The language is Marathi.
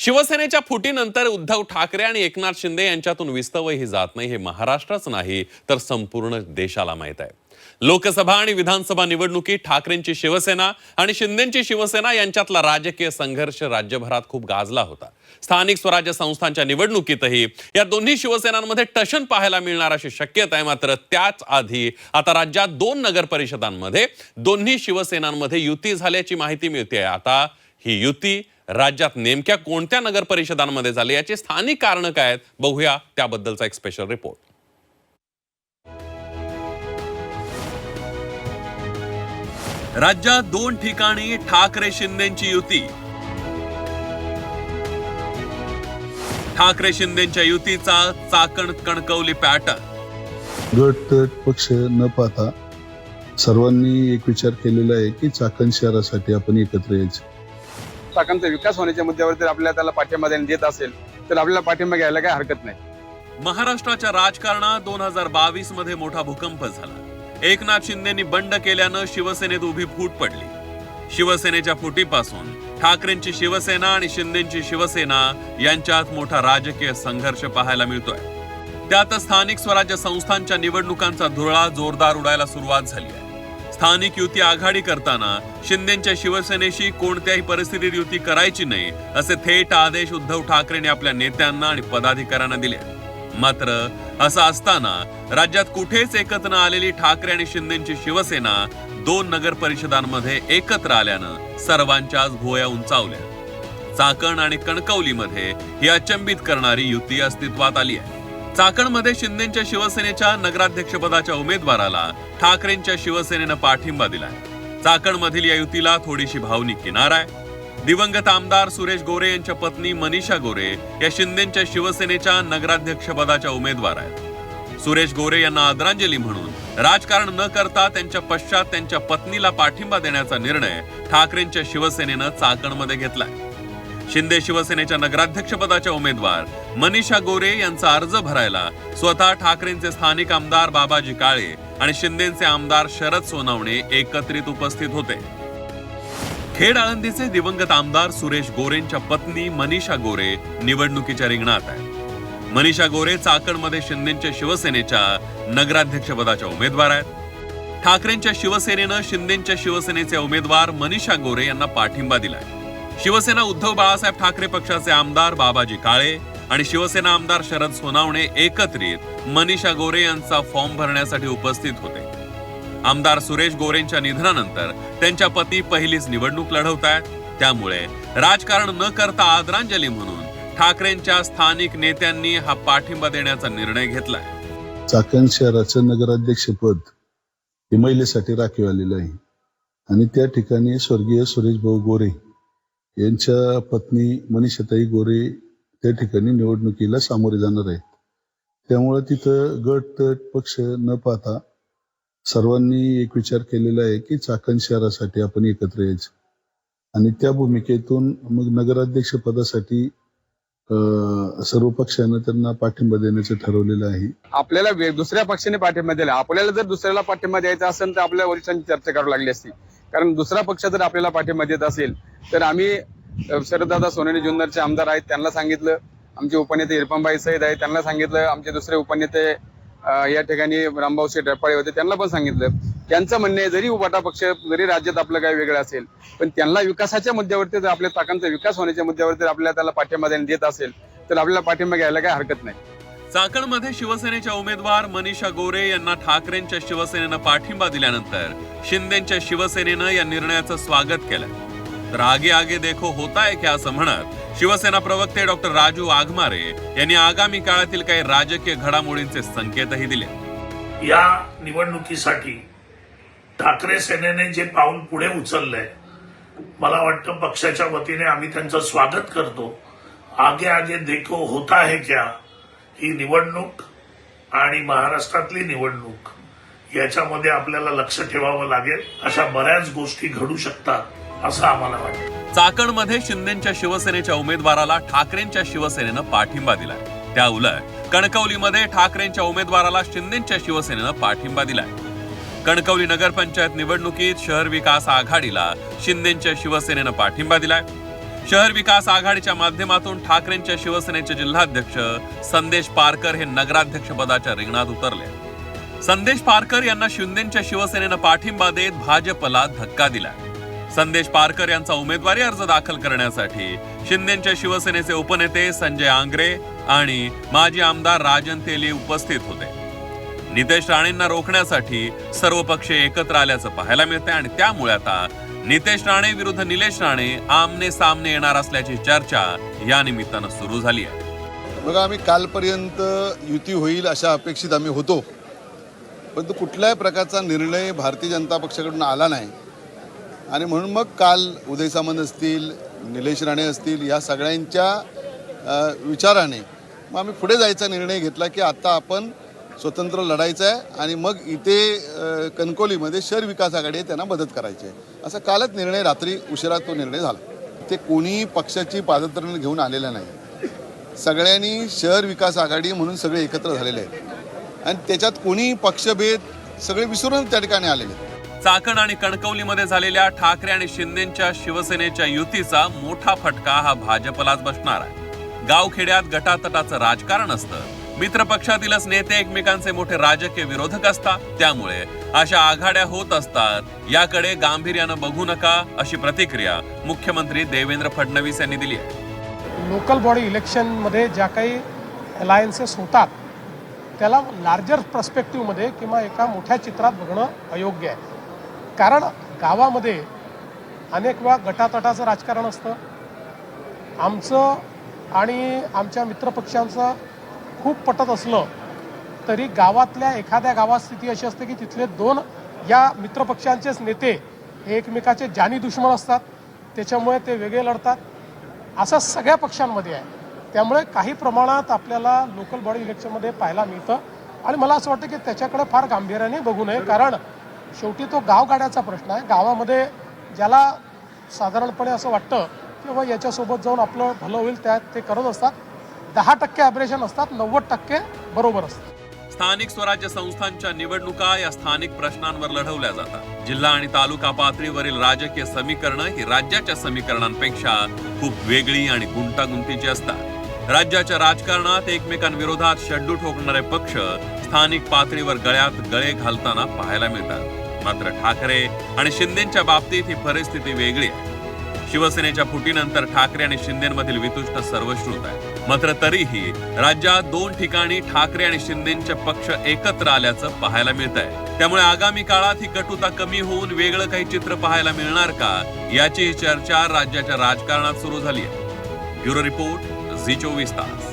शिवसेनेच्या फुटीनंतर उद्धव ठाकरे आणि एकनाथ शिंदे यांच्यातून विस्तवही जात नाही हे महाराष्ट्रच नाही तर संपूर्ण देशाला माहीत आहे. लोकसभा आणि विधानसभा निवडणुकीत ठाकरेंची शिवसेना आणि शिंदेची शिवसेना यांच्यातला राजकीय संघर्ष राज्यभरात खूप गाजला होता. स्थानिक स्वराज्य संस्थांच्या निवडणुकीतही या दोन्ही शिवसेनांमध्ये टशन पाहायला मिळणार अशी शक्यता आहे मात्र त्याच आधी आता राज्यात दोन नगर परिषदांमध्ये दोन्ही शिवसेनांमध्ये युती झाल्याची माहिती मिळते आता ही युती राज्यात नेमक्या कोणत्या नगर परिषदांमध्ये झाले याची स्थानिक कारणं काय आहेत बघूया त्याबद्दलचा एक स्पेशल रिपोर्ट राज्यात दोन ठिकाणी ठाकरे शिंदेची युती. ठाकरे शिंदेच्या युतीचा चाकण कणकवली पॅटर्न. गट पक्ष न पाहता सर्वांनी एक विचार केलेला आहे की चाकण शहरासाठी आपण एकत्र यायचं. चाकांचा विकास होण्याच्या मुद्द्यावर जर आपल्याला त्याला पाठिंबा देत असेल तर आपल्याला पाठिंबा घ्यायला काही हरकत नाही. महाराष्ट्राच्या राजकारणात दोन हजार बावीसमध्ये मोठा भूकंप झाला. एकनाथ शिंदेनी बंड केल्यानं शिवसेनेत उभी फूट पडली. शिवसेनेच्या फुटीपासून ठाकरेंची शिवसेना आणि शिंदेची शिवसेना यांच्यात मोठा राजकीय संघर्ष पाहायला मिळतोय. त्यात स्थानिक स्वराज्य संस्थांच्या निवडणुकांचा धुरळा जोरदार उडायला सुरुवात झाली आहे. स्थानिक युती आघाडी करताना शिंदेच्या शिवसेनेशी कोणत्याही परिस्थितीत युती करायची नाही असे थेट आदेश उद्धव ठाकरेंनी आपल्या नेत्यांना आणि पदाधिकाऱ्यांना दिले. मात्र असं असताना राज्यात कुठेच एकत्र आलेली ठाकरे आणि शिंदेची शिवसेना दोन नगर परिषदांमध्ये एकत्र आल्यानं सर्वांच्याच भोया उंचावल्या. चाकण आणि कणकवलीमध्ये ही अचंबित करणारी युती अस्तित्वात आली आहे. चाकणमध्ये शिंदेच्या शिवसेनेच्या नगराध्यक्षपदाच्या उमेदवाराला ठाकरेंच्या शिवसेनेनं पाठिंबा दिलाय. चाकणमधील या युतीला थोडीशी भावनिक किनार आहे. दिवंगत आमदार सुरेश गोरे यांच्या पत्नी मनीषा गोरे या शिंदेच्या शिवसेनेच्या नगराध्यक्षपदाच्या उमेदवार आहेत. सुरेश गोरे यांना आदरांजली म्हणून राजकारण न करता त्यांच्या पश्चात त्यांच्या पत्नीला पाठिंबा देण्याचा निर्णय ठाकरेंच्या शिवसेनेनं चाकणमध्ये घेतलाय. शिंदे शिवसेनेच्या नगराध्यक्षपदाच्या उमेदवार मनीषा गोरे यांचा अर्ज भरायला स्वतः ठाकरेंचे स्थानिक आमदार बाबाजी काळे आणि शिंदेचे आमदार शरद सोनावणे एकत्रित उपस्थित होते. खेड आळंदीचे दिवंगत आमदार सुरेश गोरेंच्या पत्नी मनीषा गोरे निवडणुकीच्या रिंगणात आहे मनीषा गोरे चाकणमध्ये शिंदेच्या शिवसेनेच्या नगराध्यक्षपदाच्या उमेदवार आहेत. ठाकरेंच्या शिवसेनेनं शिंदेच्या शिवसेनेचे उमेदवार मनीषा गोरे यांना पाठिंबा दिलाय. शिवसेना उद्धव बाळासाहेब ठाकरे पक्षाचे आमदार बाबाजी काळे आणि शिवसेना आमदार शरद सोनावणे एकत्रित मनीषा गोरे यांचा फॉर्म भरण्यासाठी उपस्थित होते. आमदार सुरेश गोरेंच्या निधनानंतर त्यांच्या पती पहिलीच निवडणूक लढवत आहेत. त्यामुळे राजकारण न करता आदरांजली म्हणून ठाकरेंच्या स्थानिक नेत्यांनी हा पाठिंबा देण्याचा निर्णय घेतलाय. चाकण शहराचं नगराध्यक्षपद हे महिलेसाठी राखीव आलेलं आहे. आणि त्या ठिकाणी स्वर्गीय सुरेश भाऊ गोरे यांच्या पत्नी मनीषाताई गोरे त्या ठिकाणी निवडणुकीला सामोरे जाणार आहेत. त्यामुळे तिथं गट तट पक्ष न पाहता सर्वांनी एक विचार केलेला आहे की चाकण शहरासाठी आपण एकत्र यायचं. आणि त्या भूमिकेतून मग नगराध्यक्ष पदासाठी सर्व पक्षानं त्यांना पाठिंबा देण्याचं ठरवलेलं आहे. आपल्याला दुसऱ्या पक्षाने पाठिंबा दिला. आपल्याला जर दुसऱ्याला पाठिंबा द्यायचा असेल तर आपल्या वरिष्ठांची चर्चा करावी लागली असती. कारण दुसरा पक्ष जर आपल्याला पाठिंबा देत असेल तर आम्ही शरददादा सोनेने जुन्नरचे आमदार आहेत त्यांना सांगितलं. आमचे उपनेते इरफानबाई सईद आहेत त्यांना सांगितलं. आमचे दुसरे उपनेते या ठिकाणी रामभाऊ शेठ रपाळे होते त्यांना पण सांगितलं. त्यांचं म्हणणं आहे जरी उबाटा पक्ष जरी राज्यात आपलं काही वेगळं असेल पण त्यांना विकासाच्या मुद्द्यावरती जर आपल्या ताकांचा विकास होण्याच्या मुद्द्यावरती जर आपल्याला त्याला पाठिंबा देत असेल तर आपल्याला पाठिंबा घ्यायला काही हरकत नाही. चाकणमध्ये शिवसेनेच्या उमेदवार मनीषा गोरे यांना ठाकरेंच्या शिवसेनेनं पाठिंबा दिल्यानंतर शिंदेच्या शिवसेनेनं या निर्णयाचं स्वागत केलं. तर आगे आगे देखो होता है क्या असं म्हणत शिवसेना प्रवक्ते डॉक्टर राजू आगमारे यांनी आगामी काळातील काही राजकीय घडामोडींचे संकेतही दिले. या निवडणुकीसाठी ठाकरे सेनेने जे पाऊल पुढे उचललंय मला वाटतं पक्षाच्या वतीने आम्ही त्यांचं स्वागत करतो. आगे आगे देखो होता है क्या? ही निवडणूक आणि महाराष्ट्रातली निवडणूक याच्यामध्ये आपल्याला लक्ष ठेवावं लागेल. अशा बऱ्याच गोष्टी घडू शकतात असं आम्हाला वाटतं. चाकणमध्ये शिंदेच्या शिवसेनेच्या उमेदवाराला ठाकरेंच्या शिवसेनेनं पाठिंबा दिलाय. त्या उलट कणकवलीमध्ये ठाकरेंच्या उमेदवाराला शिंदेच्या शिवसेनेनं पाठिंबा दिलाय. कणकवली नगरपंचायत निवडणुकीत शहर विकास आघाडीला शिंदेच्या शिवसेनेनं पाठिंबा दिलाय. शहर विकास आघाडीच्या माध्यमातून ठाकरेंच्या शिवसेनेचे जिल्हाध्यक्ष संदेश पारकर हे नगराध्यक्ष पदाच्या रिंगणात उतरले. संदेश पारकर यांना शिंदेच्या शिवसेनेनं पाठिंबा देत भाजपला धक्का दिला संदेश पारकर यांचा उमेदवारी अर्ज दाखल करण्यासाठी शिंदेच्या शिवसेनेचे उपनेते संजय आंग्रे आणि माजी आमदार राजन तेली उपस्थित होते. नितेश राणेंना रोखण्यासाठी सर्व पक्ष एकत्र आल्याचं पाहायला मिळतंय आणि त्यामुळे आता नितेश राणे विरुद्ध निलेश राणे आमने सामने येणार असल्याची चर्चा या निमित्तानं सुरू झाली आहे. बघा आम्ही कालपर्यंत युती होईल अशा अपेक्षित आम्ही होतो. परंतु कुठल्याही प्रकारचा निर्णय भारतीय जनता पक्षाकडून आला नाही. आणि म्हणून मग काल उदय सामंत असतील निलेश राणे असतील या सगळ्यांच्या विचाराने मग आम्ही पुढे जायचा निर्णय घेतला की आता आपण स्वतंत्र लढायचं आहे आणि मग इथे कणकोलीमध्ये शहर विकास आघाडी त्यांना मदत करायची आहे. असा कालच निर्णय रात्री उशिरा तो निर्णय झाला. ते कोणीही पक्षाची पादत्राण घेऊन आलेलं नाही. सगळ्यांनी शहर विकास आघाडी म्हणून सगळे एकत्र झालेले आहेत. आणि त्याच्यात कोणीही पक्षभेद सगळे विसरून त्या ठिकाणी आलेले आहेत. चाकण आणि कणकवलीमध्ये झालेल्या ठाकरे आणि शिंदेच्या शिवसेनेच्या युतीचा मोठा फटका हा भाजपलाच बसणार आहे. गावखेड्यात गटातटाचं राजकारण असतं. मित्र पक्षातीलच नेते एकमेकांचे मोठे राजकीय विरोधक असतात. त्यामुळे अशा आघाड्या होत असतात. याकडे गांभीर्यानं बघू नका अशी प्रतिक्रिया मुख्यमंत्री देवेंद्र फडणवीस यांनी दिली आहे. लोकल बॉडी इलेक्शनमध्ये ज्या काही अलायन्सेस होतात त्याला लार्जर प्रस्पेक्टिव्हमध्ये किंवा एका मोठ्या चित्रात बघणं अयोग्य आहे. कारण गावामध्ये अनेक वेळा गटातटाचं राजकारण असतं. आमचं आणि आमच्या मित्रपक्षांचं खूप पटत असलं तरी गावातल्या एखाद्या गावात स्थिती अशी असते की तिथले दोन या मित्रपक्षांचेच नेते हे एकमेकाचे जानी दुश्मन असतात. त्याच्यामुळे ते वेगळे लढतात. असं सगळ्या पक्षांमध्ये आहे. त्यामुळे काही प्रमाणात आपल्याला लोकल बॉडी इलेक्शनमध्ये पाहायला मिळतं. आणि मला असं वाटतं की त्याच्याकडे फार गांभीर्याने बघू नये. कारण शेवटी तो गावगाड्याचा प्रश्न आहे. गावामध्ये ज्याला साधारणपणे असं वाटतं की बाबा याच्यासोबत जाऊन आपलं भलं होईल त्या ते करत असतात. दहा टक्के ऑपरेशन असतात नव्वद टक्के बरोबर असतात. स्थानिक स्वराज्य संस्थांच्या निवडणुका या स्थानिक प्रश्नांवर लढवल्या जातात. जिल्हा आणि तालुका पातळीवरील राजकीय समीकरणं ही राज्याच्या समीकरणांपेक्षा खूप वेगळी आणि गुंतागुंतीची असतात. राज्याच्या राजकारणात एकमेकांविरोधात शड्डू ठोकणारे पक्ष स्थानिक पातळीवर गळ्यात गळे घालताना पाहायला मिळतात. मात्र ठाकरे आणि शिंदेच्या बाबतीत ही परिस्थिती वेगळी आहे. शिवसेनेच्या फुटीनंतर ठाकरे आणि शिंदेमधील वितुष्ट सर्वश्रुत आहे. मात्र तरीही राज्यात दोन ठिकाणी ठाकरे आणि शिंदेचे पक्ष एकत्र आल्याचं पाहायला मिळत आहे त्यामुळे आगामी काळात ही कटुता कमी होऊन वेगळं काही चित्र पाहायला मिळणार का याची चर्चा राज्याच्या राजकारणात सुरू झाली आहे. ब्युरो रिपोर्ट झी चोवीस तास.